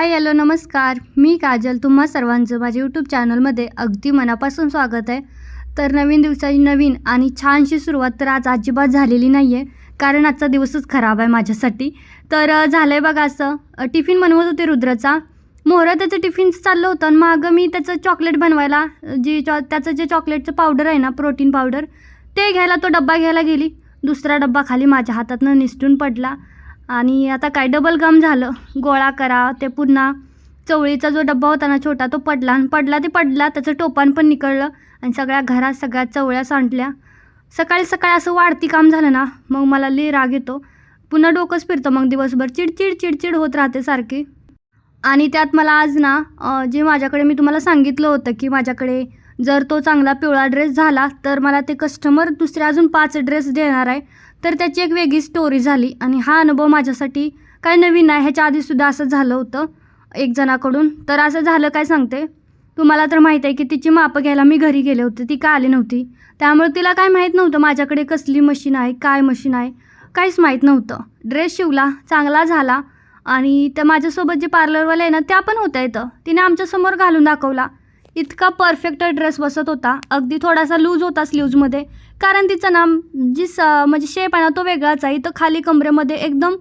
Hi hello नमस्कार. मी काजल. तुम्हा सर्वांचं माझ्या यूट्यूब चॅनलमध्ये अगदी मनापासून स्वागत आहे. तर नवीन दिवसाची नवीन आणि छानशी सुरुवात तर आज अजिबात झालेली नाही आहे कारण आजचा दिवसच खराब आहे माझ्यासाठी. तर झालं आहे बघा असं टिफिन बनवत होते रुद्रचा. मोहरा त्याचं टिफिन चाललं होतं आणि मागं मी त्याचं चॉकलेट बनवायला जे चॉ त्याचं जे चॉकलेटचं पावडर आहे ना प्रोटीन पावडर ते घ्यायला तो डब्बा घ्यायला गेली. दुसरा डब्बा खाली माझ्या हातातनं निसटून पडला. आणि आता काय डबल गम झालं. गोळा करा ते पुन्हा चवळीचा जो डब्बा होता ना छोटा तो पडला. आणि पडला ते पडला त्याचं टोपान पण निकळलं आणि सगळ्या घरात सगळ्या चवळ्या सांडल्या. सकाळी सकाळी असं वाढती काम झालं ना मग मला लई राग येतो. पुन्हा डोकंच फिरतं मग दिवसभर चिडचिड चिडचिड होत राहते सारखी. आणि त्यात मला आज ना जे माझ्याकडे मी तुम्हाला सांगितलं होतं की माझ्याकडे जर तो चांगला पिवळा ड्रेस झाला तर मला ते कस्टमर दुसरे अजून पाच ड्रेस देणार आहे. तर त्याची एक वेगळी स्टोरी झाली आणि हा अनुभव माझ्यासाठी काय नवीन आहे ह्याच्या आधीसुद्धा असं झालं होतं एक जणाकडून. तर असं झालं काय सांगते? तुम्हाला तर माहीत आहे की तिची मापं घ्यायला मी घरी गेले होते ती का आली नव्हती? त्यामुळे तिला काय माहीत नव्हतं माझ्याकडे कसली मशीन आहे काय मशीन आहे काहीच माहीत नव्हतं. ड्रेस शिवला चांगला झाला आणि त्या माझ्यासोबत जे पार्लरवाले आहे ना त्या पण होत्या इथं. तिने आमच्यासमोर घालून दाखवला. इतका परफेक्ट ड्रेस बसत होता. अगदी थोडासा लूज होता स्लीव्जमध्ये कारण तिचं ना जी स म्हणजे शेप आहे ना तो वेगळाच आहे. इथं खाली कमरेमध्ये एकदम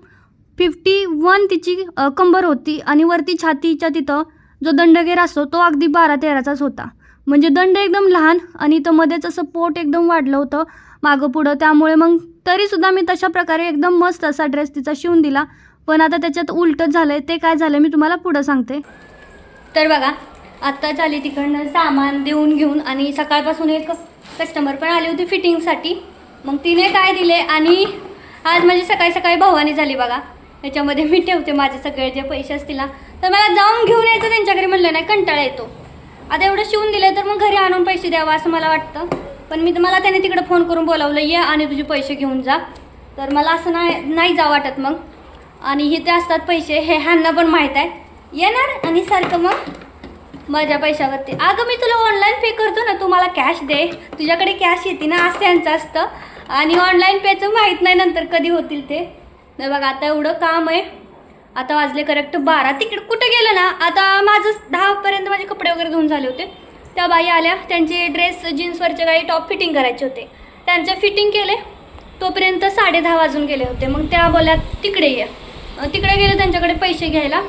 फिफ्टी वन तिची कंबर होती. आणि वरती छातीच्या तिथं जो दंडगेर असतो तो अगदी बारा तेराचाच होता. म्हणजे दंड एकदम लहान आणि इथं मध्येच असं पोट एकदम वाढलं होतं मागं पुढं. त्यामुळे मग तरीसुद्धा मी तशा प्रकारे एकदम मस्त असा ड्रेस तिचा शिवून दिला. पण आता त्याच्यात उलटच झालं आहे ते काय झालं मी तुम्हाला पुढं सांगते. तर बघा आत्ता झाली तिकडनं सामान देऊन घेऊन आणि सकाळपासून एक कस्टमर पण आली होती फिटिंगसाठी मग तिने काय दिले आणि आज माझी सकाळी सकाळी भावानी झाली बघा. त्याच्यामध्ये मी ठेवते माझे सगळे जे पैसे असतील तर मला जाऊन घेऊन यायचं त्यांच्या घरी म्हणलं नाही कंटाळा येतो. आता एवढं शिवून दिलं तर मग घरी आणून पैसे द्यावा असं मला वाटतं. पण मी मला त्याने तिकडे फोन करून बोलावलं ये आणि तुझे पैसे घेऊन जा. तर मला असं नाही नाही जा वाटत मग. आणि हे ते असतात पैसे हे ह्यांना पण माहीत आहे. येणार आणि सारखं मग माझ्या पैशावरती. अगं मी तुला ऑनलाईन पे करतो ना तू मला कॅश दे. तुझ्याकडे कॅश येते ना असं त्यांचं असतं. आणि ऑनलाईन पेचं माहीत नाही नंतर कधी होतील ते. नाही बघा आता एवढं काम आहे. आता वाजले करेक्ट बारा. तिकडे कुठं गेलं ना आता माझं दहापर्यंत माझे कपडे वगैरे धुवून झाले होते. त्या बाई आल्या त्यांचे ड्रेस जीन्सवरचे काही टॉप फिटिंग करायचे होते. त्यांचे फिटिंग केले. तोपर्यंत साडे दहा वाजून गेले होते. मग त्या बोल्या तिकडे ये. तिकडे गेले त्यांच्याकडे पैसे घ्यायला.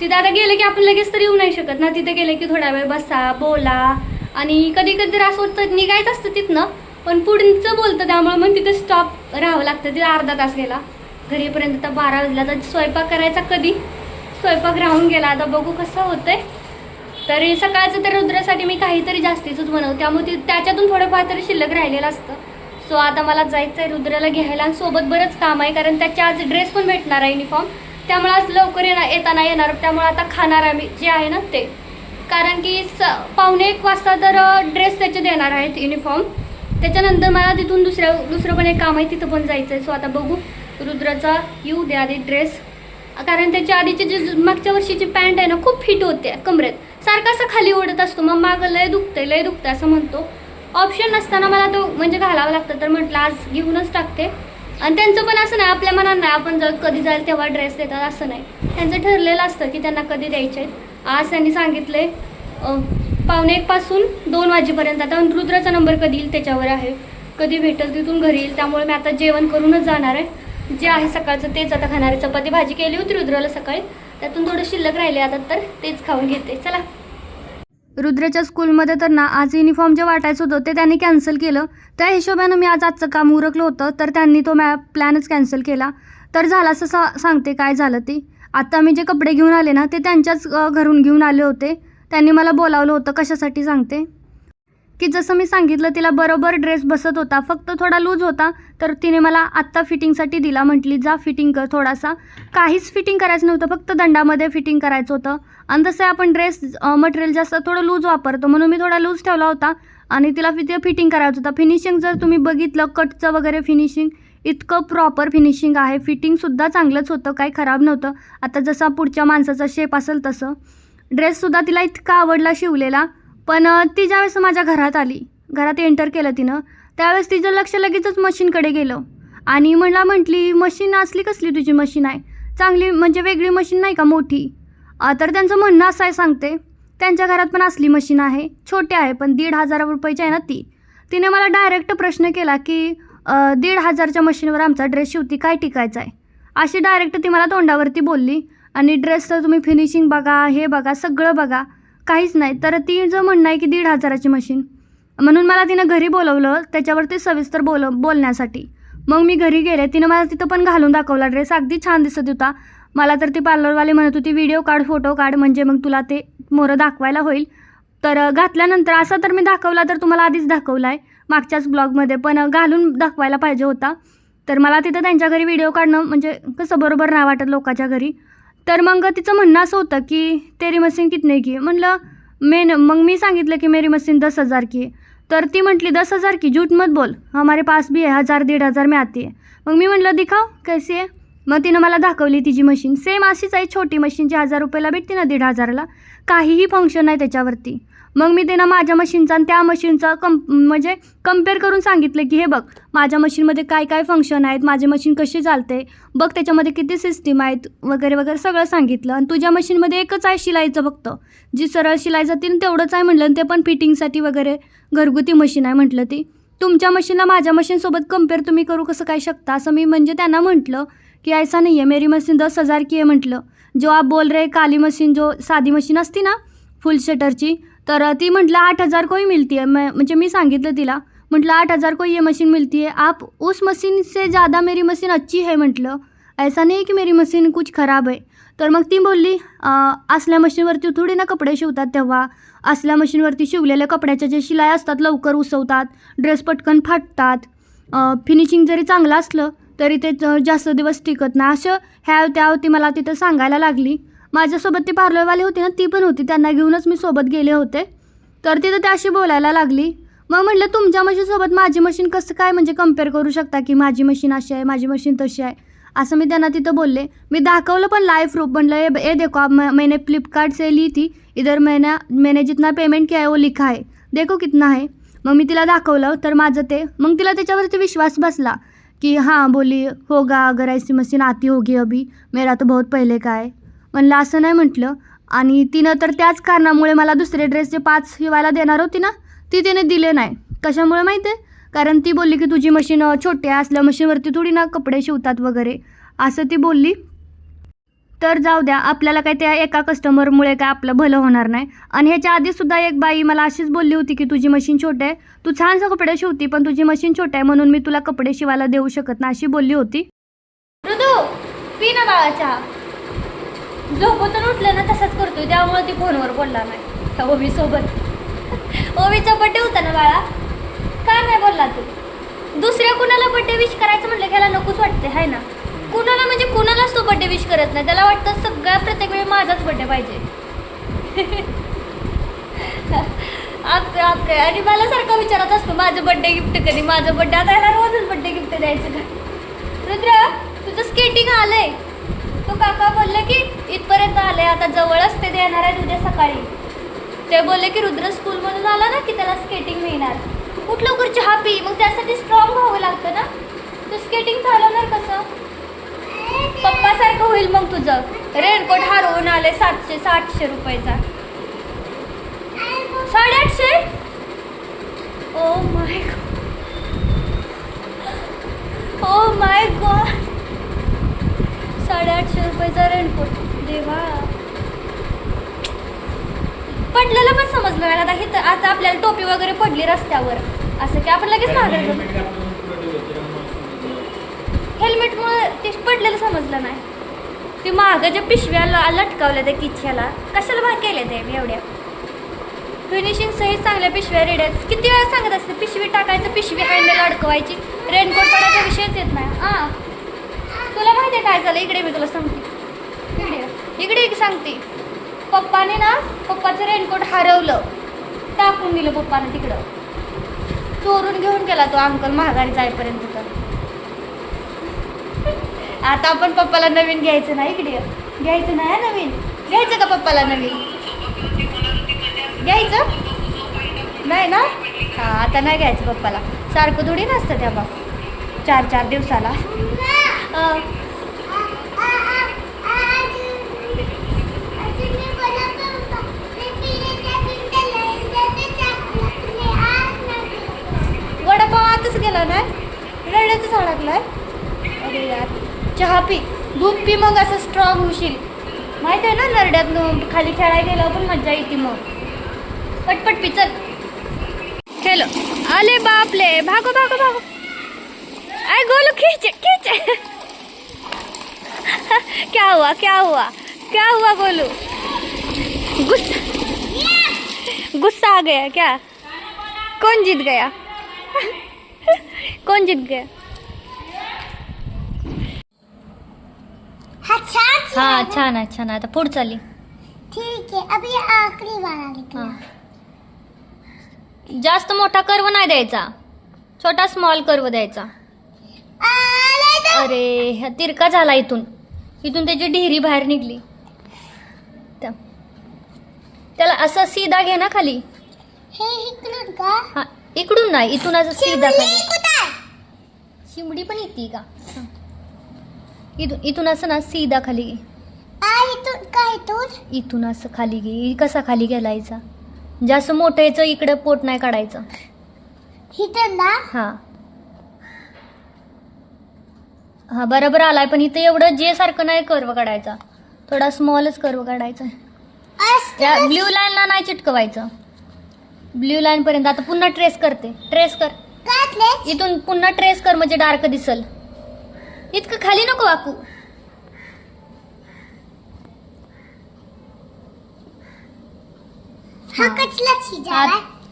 तिथे आता गेले की आपण लगेच तर येऊ नाही शकत ना. तिथे गेले की थोडा वेळ बसा बोला. आणि कधी कधी असं होतं निघायचं असतं तिथनं पण पुढचं बोलतं त्यामुळे मग तिथे स्टॉप राहावं लागतं. तिथे अर्धा तास गेला. घरी येईपर्यंत आता बारा वाजला. तर स्वयंपाक करायचा कधी? स्वयंपाक राहून गेला. आता बघू कसं होतंय. तरी सकाळचं तर रुद्रासाठी मी काहीतरी जास्तीचंच बनवते. त्यामुळे ती त्याच्यातून थोडंफार तरी शिल्लक राहिलेलं असतं. सो आता मला जायचं आहे रुद्राला घ्यायला आणि सोबत बरंच काम आहे. कारण त्याच्या आज ड्रेस पण भेटणार आहे युनिफॉर्म त्यामुळे आज लवकर येणार येताना येणार त्यामुळे आता खाणार आम्ही जे आहे ना ते. कारण की स पावणे एक वाजता तर ड्रेस त्याचे देणार आहेत युनिफॉर्म त्याच्यानंतर मला तिथून दुसऱ्या दुसरं पण एक काम आहे तिथं पण जायचं आहे सो आता बघू. रुद्राचा येऊ द्या आधी ड्रेस कारण त्याच्या आधीची जी मागच्या वर्षीची पॅन्ट आहे ना खूप फिट होते कमरेत. सारखा असा खाली ओढत असतो मग मागं लय दुखतंय लय दुखतं असं म्हणतो. ऑप्शन नसताना मला तो म्हणजे घालावा लागतं तर म्हटलं आज घेऊनच टाकते. आणि त्यांचं पण असं नाही आपल्या मनात नाही आपण जर कधी जाईल तेव्हा ड्रेस देतात असं नाही. त्यांचं ठरलेलं असतं की त्यांना कधी द्यायचे आज त्यांनी सांगितले आहे पावणे एकपासून दोन वाजेपर्यंत. आता रुद्राचा नंबर कधी येईल त्याच्यावर आहे. कधी भेटेल तिथून घरी येईल त्यामुळे मी आता जेवण करूनच जाणार आहे. जे आहे सकाळचं तेच आता खाणार आहे. चपाती भाजी केली होती रुद्राला सकाळी. त्यातून थोडं शिल्लक राहिले आता तर तेच खाऊन घेते. चला. रुद्रच्या स्कूलमध्ये तर ना आज युनिफॉर्म जे वाटायचं होतं ते त्यांनी कॅन्सल केलं. त्या हिशोबानं मी आज आजचं काम उरकलं होतं तर त्यांनी तो मॅ प्लॅनच कॅन्सल केला. तर झालं असं सा सांगते काय झालं ते. आत्ता मी जे कपडे घेऊन आले ना ते त्यांच्याच घरून घेऊन आले होते. त्यांनी मला बोलावलं होतं कशासाठी सांगते? की जसं मी सांगितलं तिला बरोबर ड्रेस बसत होता. फक्त थोडा लूज होता तर तिने मला आत्ता फिटिंगसाठी दिला. म्हटली जा फिटिंग कर थोडासा. काहीच फिटिंग करायचं नव्हतं फक्त दंडामध्ये फिटिंग करायचं होतं. आणि तसं आपण ड्रेस मटेरियल जास्त थोडं लूज वापरतो म्हणून मी थोडा लूज ठेवला होता. आणि तिला तिथे फिटिंग करायचं होतं. फिनिशिंग जर तुम्ही बघितलं कटचं वगैरे फिनिशिंग इतकं प्रॉपर फिनिशिंग आहे. फिटिंगसुद्धा चांगलंच होतं काही खराब नव्हतं. आता जसा पुढच्या माणसाचा शेप असेल तसं. ड्रेससुद्धा तिला इतका आवडला शिवलेला. पण ती ज्यावेळेस माझ्या घरात आली घरात एंटर केलं तिनं त्यावेळेस तिचं लक्ष लगेचच मशीनकडे गेलं. आणि मला म्हटली मशीन असली कसली तुझी मशीन आहे? चांगली म्हणजे वेगळी मशीन नाही का मोठी? तर त्यांचं म्हणणं असं आहे सांगते. त्यांच्या घरात पण असली मशीन आहे छोटी आहे पण दीड हजार रुपयाची आहे ना ती. तिने मला डायरेक्ट प्रश्न केला की दीड हजारच्या मशीनवर आमचा ड्रेस शिवती काय टिकायचा आहे? अशी डायरेक्ट ती मला तोंडावरती बोलली. आणि ड्रेसचं तुम्ही फिनिशिंग बघा हे बघा सगळं बघा. काहीच नाही. तर ती म्हणणं आहे की दीड हजाराची मशीन म्हणून मला तिनं घरी बोलवलं. त्याच्यावरती सविस्तर बोल बोलण्यासाठी. मग मी घरी गेले. तिनं मला तिथं पण घालून दाखवला ड्रेस अगदी छान दिसत होता. मला तर ती पार्लरवाली म्हणत होती व्हिडिओ काढ फोटो काढ. म्हणजे मग तुला ते मोरं दाखवायला होईल. तर घातल्यानंतर असा तर मी दाखवला तर तुम्हाला आधीच दाखवला आहे मागच्याच ब्लॉगमध्ये पण घालून दाखवायला पाहिजे होता. तर मला तिथं त्यांच्या घरी व्हिडिओ काढणं म्हणजे कसं बरोबर नाही वाटत लोकांच्या घरी. तर मग तिचं म्हणणं असं होतं की तेरी मशीन कितने की? म्हणलं मेन मग मी सांगितलं की मेरी मशीन दस हजार की. तर ती म्हटली दस हजार की झूठ मत बोल. हमारे पास भी है हजार दीड हजार में आती है. मग मी म्हटलं दिखाव कैसी आहे मग तिनं मला दाखवली तिची मशीन सेम अशीच आहे छोटी मशीन जी हजार रुपयाला भेटते ना दीड हजाराला काहीही फंक्शन नाही त्याच्यावरती. मग मी त्यांना माझ्या मशीनचा आणि त्या मशीनचा कम म्हणजे कंपेअर करून सांगितलं की हे बघ माझ्या मशीनमध्ये काय काय फंक्शन आहेत माझे मशीन कशी चालते? बघ त्याच्यामध्ये किती सिस्टीम आहेत वगैरे वगैरे सगळं सांगितलं. आणि तुझ्या मशीनमध्ये एकच आहे शिलाईचं फक्त. जी सरळ शिलाई जातील तेवढंच आहे म्हटलं. आणि ते पण फिटिंगसाठी वगैरे घरगुती मशीन आहे म्हटलं ती. तुमच्या मशीनला माझ्या मशीनसोबत कंपेअर तुम्ही करू कसं काय शकता? असं मी म्हणजे त्यांना म्हटलं कि ऐसा नहीं है मेरी मशीन दस हज़ार की है म्हटलं. जो आप बोल रहे काली मशीन जो साधी मशीन असती ना फुल शटरची तर ती म्हटलं आठ हज़ार को ही मिलती है. मैं म्हणजे मी सांगितलं तिला म्हटलं आठ हज़ार को ये मशीन मिलती है. आप उस मशीन से ज़्यादा मेरी मशीन अच्छी है म्हटलं. ऐसा नाही की मेरी मशीन कुछ खराब आहे तर मग ती बोलली असल्या मशीनवरती थोडी ना कपडे शिवतात तेव्हा. असल्या मशीनवरती शिवलेल्या कपड्याच्या जे शिलाई असतात लवकर उसवतात ड्रेस पटकन फाटतात. फिनिशिंग जरी चांगलं असलं तरी ते जास्त दिवस टिकत नाही असं ह्या त्या होती मला तिथं सांगायला लागली. माझ्यासोबत ती पार्लरवाली होती ना ती पण होती. त्यांना घेऊनच मी सोबत गेले होते. तर तिथं त्याशी बोलायला लागली. मग म्हटलं तुमच्या मशीनसोबत माझी मशीन कसं काय म्हणजे कंपेअर करू शकता की माझी मशीन अशी आहे माझी मशीन तशी आहे? असं मी त्यांना तिथं बोलले. मी दाखवलं पण लाईफ प्रूफ म्हणलं हे ए देखो आप मैं- मैंने फ्लिपकार्ट से ली थी. इधर मैंने मैंने जितना पेमेंट किया है वो लिखा है. देखो कितना आहे मग मी तिला दाखवलं तर माझं ते मग तिला त्याच्यावरती विश्वास बसला की हां बोली होगा अगर ऐसी मशीन आती होगी अभी. मेरा तो बहुत पहिले काय आहे म्हणलं असं नाही म्हटलं. आणि तिनं तर त्याच कारणामुळे मला दुसरे ड्रेसचे पाच शिवायला देणार होती ना ती तिने दिले नाही. कशामुळे माहिती आहे? कारण ती बोलली की तुझी मशीन छोटी आहे असल्या मशीनवरती थोडी ना कपडे शिवतात वगैरे. असं ती बोलली. तर जाऊ द्या आपल्याला काय त्या एका कस्टमरमुळे काय आपलं भलं होणार नाही. आणि ह्याच्या आधीसुद्धा एक बाई मला अशीच बोलली होती की तुझी मशीन छोटी आहे तू छानसं कपडे शिवती पण तुझी मशीन छोटी आहे म्हणून मी तुला कपडे शिवायला देऊ शकत नाही अशी बोलली होती. ऋतू पी ना बाळा चहा झोपतून उठलं ना तसंच करतोय त्यामुळे ती फोनवर बोलला नाही. त्या ओवी सोबत? ओवीचा बड्डे होता ना बाळा? का नाही बोलला तू? दुसऱ्या कुणाला बड्डे विश करायचं म्हटलं घ्यायला नकोच वाटते हाय ना? कुणाला म्हणजे कुणालाच तो बड्डे विश करत नाही. त्याला वाटतं सगळ्या प्रत्येक वेळी माझाच बड्डे पाहिजे. आप आपरे आणि मला सारखं विचारत असतो माझं बड्डे गिफ्ट कधी? माझं बड्डे आता याला रोजच बड्डे गिफ्ट द्यायचं का? रुद्र तुझं स्केटिंग आलंय. मग काका बोलले की इथपर्यंत आले आता जवळच ते देणार आहेत उद्या सकाळी. ते बोलले की रुद्र स्कूलमधून आला ना की त्याला स्केटिंग मिळणार. कुठ लवकर चहा पी मग त्यासाठी स्ट्रॉंग व्हावं लागतं ना? तू स्केटिंग चालवणार कसं? पप्पासारखं होईल मग तुझं. रेनकोट हरवून आले सातशे सातशे रुपयाचा. साडेआठशे? ओ माय ओ माय रुपयाचा रेनकोट देवा. पडलेलं पण समजलं नाही. आता हे आता आपल्याला टोपी वगैरे पडली रस्त्यावर. असं की आपण लगेच मागायचं हेल्मेटमुळे ते पडलेलं समजलं नाही. ते मागं ज्या पिशव्या ल- लटकावल्या त्या किच्छ्याला कशाला भाग केल्या ते एवढ्या? फिनिशिंग सहित चांगल्या पिशव्या रेड आहेत. किती वेळा सांगत असते पिशवी टाकायचं पिशवी हँडल अडकवायची रेनकोट पडायचा विषयच येत नाही. हां. काय झालं? इकडे मी तुला सांगते. इकडे. इकडे एक सांगते. पप्पाने ना पप्पाचं रेनकोट हरवलं. टाकून दिलं पप्पाने तिकडं. चोरून घेऊन गेला तो अंकल महागारी जायपर्यंत तर. आता आपण पप्पाला नवीन घ्यायचं ना इकडे. घ्यायचं नाही नवीन. घ्यायचं का पप्पाला नवीन? घ्यायचं? नाही ना? हां आता नाही घ्यायचं पप्पाला. सारखं थोडी नसतं त्या बाप. चार चार दिवसाला. केला ना? रड्यातच अडकलाय. अरे यार. चहा पी. दूध पी मग असं स्ट्रॉंग होशील. माहीत आहे ना नरड्यात खाली खेळायला गेल्यावर पण मजा येते मग. पटपट पी चल. खेलो अले बापले. भागो भागो भागो. आय गोलू खींच खींच. क्या हुआ क्या हुआ? क्या हुआ गोलू? गुस्सा. गुस्सा आ गया क्या? कौन जीत गया? कौन जीत गया? हा छान हा आहे छान आहे आता पुढ चालली. ठीक है अभी आखिरी वाला लिखना हा. जास्त मोठा कर्व नाही द्यायचा. छोटा स्मॉल कर्व द्यायचा. अरे ह्या तिरका झाला इथून. इथून त्याची ढिरी बाहेर निघली. त्या- त्याला असं सीधा घे ना खाली. हे इकडून का? हा इकडून नाही इथून असं सीधा खाली. शिमडी पण येते का. इथून इथून असं ना सीधा खाली घे इथून का इथून? इथून असं खाली घे. कसा खाली गेलायचा जास्त मोठं याचं इकडं पोट नाही काढायचं. इथून ना? हा. हा बरोबर आलाय पण इथं एवढं जे सारखं नाही कर्व काढायचा. थोडा स्मॉलच कर्व काढायचा. त्या असं ब्ल्यू लाईनला नाही चिटकवायचं. ब्ल्यू लाईन पर्यंत आता पुन्हा ट्रेस करते. ट्रेस कर. इथून पुन्हा ट्रेस कर म्हणजे डार्क दिसल. इतकं खाली नको वाकू.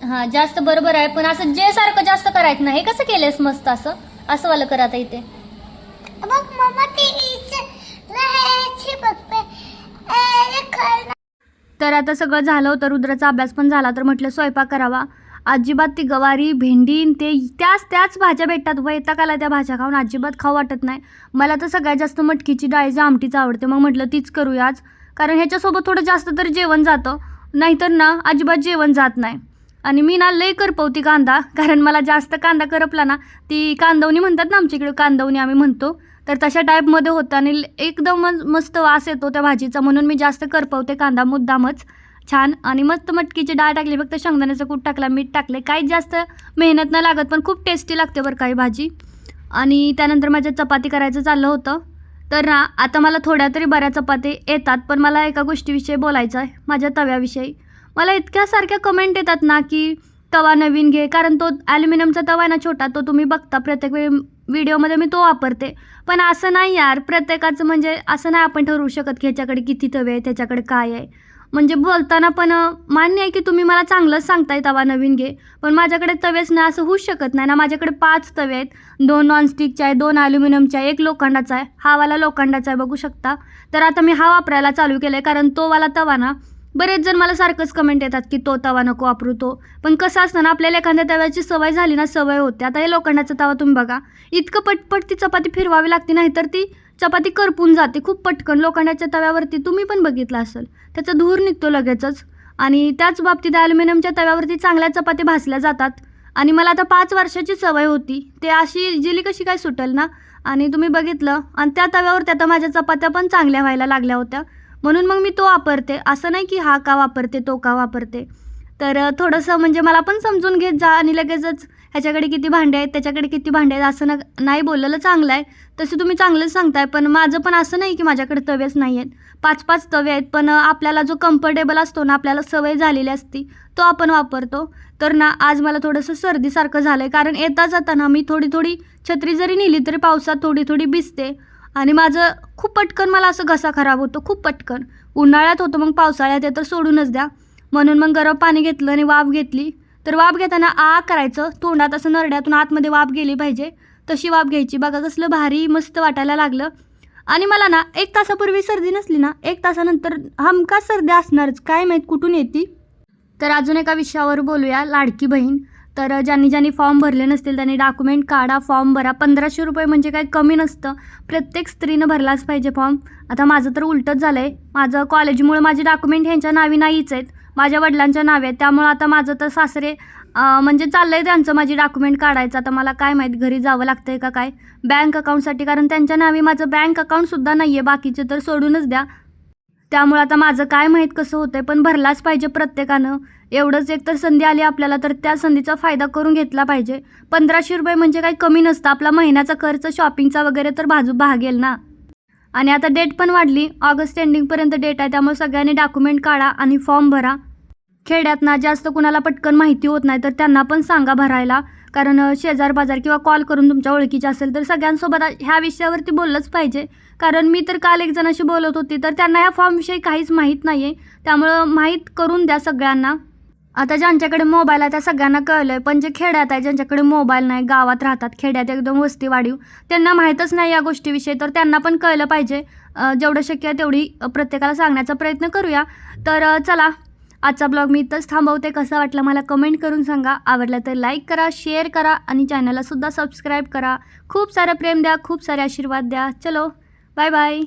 हा जास्त बरोबर आहे पण असं जे सारखं जास्त करायचं नाही. हे कसं केलंयस मस्त असं? असं वाला कर आता इथे. तर आता सगळं झालं होतं रुद्राचा अभ्यास पण झाला तर म्हटलं स्वयंपाक करावा. अजिबात ती गवारी भेंडी ते त्याच त्याच भाज्या भेटतात. व येता काला त्या भाज्या खाऊन अजिबात खाऊ वाटत नाही. मला तर सगळ्यात जास्त मटकीची डाळीची आमटीच आवडते. मग म्हटलं तीच करूया आज. कारण ह्याच्यासोबत थोडं जास्त तर जेवण जातं. नाहीतर ना अजिबात जेवण जात नाही. आणि मी ना लय करपवती कांदा. कारण मला जास्त कांदा करपला ना ती कांदवणी म्हणतात ना आमच्या इकडे कांदवणी आम्ही म्हणतो. तर तशा टाईपमध्ये होतं आणि एकदम मस्त वास येतो त्या भाजीचा. म्हणून मी जास्त करपवते कांदा मुद्दामच. छान आणि मस्त मटकीची डाळ टाकली. फक्त शेंगदाण्याचं कूट टाकला मीठ टाकले काहीच जास्त मेहनत नाही लागत पण खूप टेस्टी लागते बरं काही भाजी. आणि त्यानंतर माझ्या चपाती करायचं चाललं होतं. तर ना आता मला थोड्या तरी बऱ्या चपाती येतात पण मला एका गोष्टीविषयी बोलायचं आहे माझ्या तव्याविषयी. मला इतक्या सारख्या कमेंट येतात ना की तवा नवीन घे कारण तो ॲल्युमिनियमचा तवा आहे ना छोटा तो तुम्ही बघता. प्रत्येक वेळी व्हिडिओमध्ये मी तो वापरते. पण असं नाही यार प्रत्येकाचं म्हणजे असं नाही आपण ठरवू शकत की ह्याच्याकडे किती तवे आहे त्याच्याकडे काय आहे. म्हणजे बोलताना पण मान्य आहे की तुम्ही मला चांगलंच सांगताय तवा नवीन घे पण माझ्याकडे तवेच नाही असं होऊच शकत नाही ना. माझ्याकडे पाच तवे आहेत. दोन नॉनस्टिकचे आहे दोन ॲल्युमिनियमचे आहे एक लोखंडाचा आहे. हावाला लोखंडाचा आहे बघू शकता. तर आता मी हा वापरायला चालू केलं आहे कारण तोवाला तवा ना बरेच जण मला सारखंच कमेंट येतात की तो तवा नको वापरू तो. पण कसं असतं ना आपल्याला एखाद्या तव्याची सवय झाली ना सवय होते. आता हे लोखंडाचा तवा तुम्ही बघा. इतकं पटपट ती चपाती फिरवावी लागते नाही तर ती चपाती करपून जाते खूप पटकन. लोखंडाच्या तव्यावरती तुम्ही पण बघितलं असेल. त्याचा धूर निघतो लगेचच. आणि त्याच बाबतीत ॲल्युमिनियमच्या तव्यावरती चांगल्या चपात्या भासल्या जातात. आणि मला आता पाच वर्षाची सवय होती. ते अशी इजिली कशी काय सुटेल ना? आणि तुम्ही बघितलं. आणि त्या तव्यावरती आता माझ्या चपात्या पण चांगल्या व्हायला लागल्या होत्या. म्हणून मग मी तो वापरते. असं नाही की हा का वापरते तो का वापरते. तर थोडंसं म्हणजे मला पण समजून घेत जा आणि लगेचच ह्याच्याकडे किती भांडे आहेत त्याच्याकडे किती भांडे आहेत असं न नाही बोललेलं चांगलं आहे. तसं तुम्ही चांगलंच सांगताय पण माझं पण असं नाही की माझ्याकडे तवेच नाही आहेत. पाच पाच तवे आहेत पण आपल्याला जो कम्फर्टेबल असतो ना आपल्याला सवय झालेली असती तो आपण वापरतो. तर ना आज मला थोडंसं सर्दीसारखं झालं आहे कारण येता जाताना मी थोडी थोडी छत्री जरी नेली तरी पावसात थोडी थोडी भिजते. आणि माझं खूप पटकन मला असं घसा खराब होतो खूप पटकन. उन्हाळ्यात होतं मग पावसाळ्यात ते तर सोडूनच द्या. म्हणून मग गरम पाणी घेतलं आणि वाफ घेतली. तर वाफ घेताना आ करायचं तोंडात असं नरड्यातून आतमध्ये वाफ गेली पाहिजे तशी वाफ घ्यायची. बघा कसलं भारी मस्त वाटायला लागलं. आणि मला ना एक तासापूर्वी सर्दी नसली ना एक तासानंतर हमका सर्दी असणारच. काय माहीत कुठून येते? तर अजून एका विषयावर बोलूया लाडकी बहीण. तर ज्यांनी ज्यांनी फॉर्म भरले नसतील त्यांनी डॉक्युमेंट काढा फॉर्म भरा. पंधराशे रुपये म्हणजे काही कमी नसतं. प्रत्येक स्त्रीनं भरलाच पाहिजे फॉर्म. आता माझं तर उलटंच झालं आहे माझं कॉलेजमुळे माझे डॉक्युमेंट ह्यांच्या नावी नाहीच आहेत. माझ्या वडिलांच्या नावे आहेत त्यामुळं आता माझं तर सासरे म्हणजे चाललं आहे त्यांचं माझी डॉक्युमेंट काढायचं. आता मला काय माहीत घरी जावं लागतं आहे का काय? बँक अकाउंटसाठी कारण त्यांच्या नावी माझं बँक अकाउंटसुद्धा नाही आहे बाकीचे तर सोडूनच द्या. त्यामुळं आता माझं काय माहीत कसं होतं आहे पण भरलाच पाहिजे प्रत्येकानं. एवढंच एक तर संधी आली आपल्याला तर त्या संधीचा फायदा करून घेतला पाहिजे. पंधराशे रुपये म्हणजे काही कमी नसतं. आपला महिन्याचा खर्च शॉपिंगचा वगैरे तर बाजू भागेल ना. आणि आता डेट पण वाढली. ऑगस्ट एंडिंगपर्यंत डेट आहे. त्यामुळे सगळ्यांनी डॉक्युमेंट काढा आणि फॉर्म भरा. खेड्यात ना जास्त कुणाला पटकन माहिती होत नाही तर त्यांना पण सांगा भरायला. कारण शेजार बाजार किंवा कॉल करून तुमच्या ओळखीचे असेल तर सगळ्यांसोबत ह्या विषयावरती बोललंच पाहिजे. कारण मी तर काल एक जणाशी बोलत होती तर त्यांना ह्या फॉर्मविषयी काहीच माहीत नाही आहे त्यामुळं माहीत करून द्या सगळ्यांना. आता ज्यांच्याकडे मोबाईल आहे त्या सगळ्यांना कळलं आहे पण जे खेड्यात आहे ज्यांच्याकडे मोबाईल नाही गावात राहतात खेड्यात एकदम वस्ती वाढीव त्यांना माहीतच नाही या गोष्टीविषयी तर त्यांना पण कळलं पाहिजे. जेवढं शक्य आहे तेवढी प्रत्येकाला सांगण्याचा प्रयत्न करूया. तर चला आजचा ब्लॉग मी इथंच थांबवते. कसं वाटलं मला कमेंट करून सांगा. आवडलं तर लाईक करा शेअर करा आणि चॅनलला सुद्धा सबस्क्राईब करा. खूप सारं प्रेम द्या खूप सारे आशीर्वाद द्या. चलो बाय बाय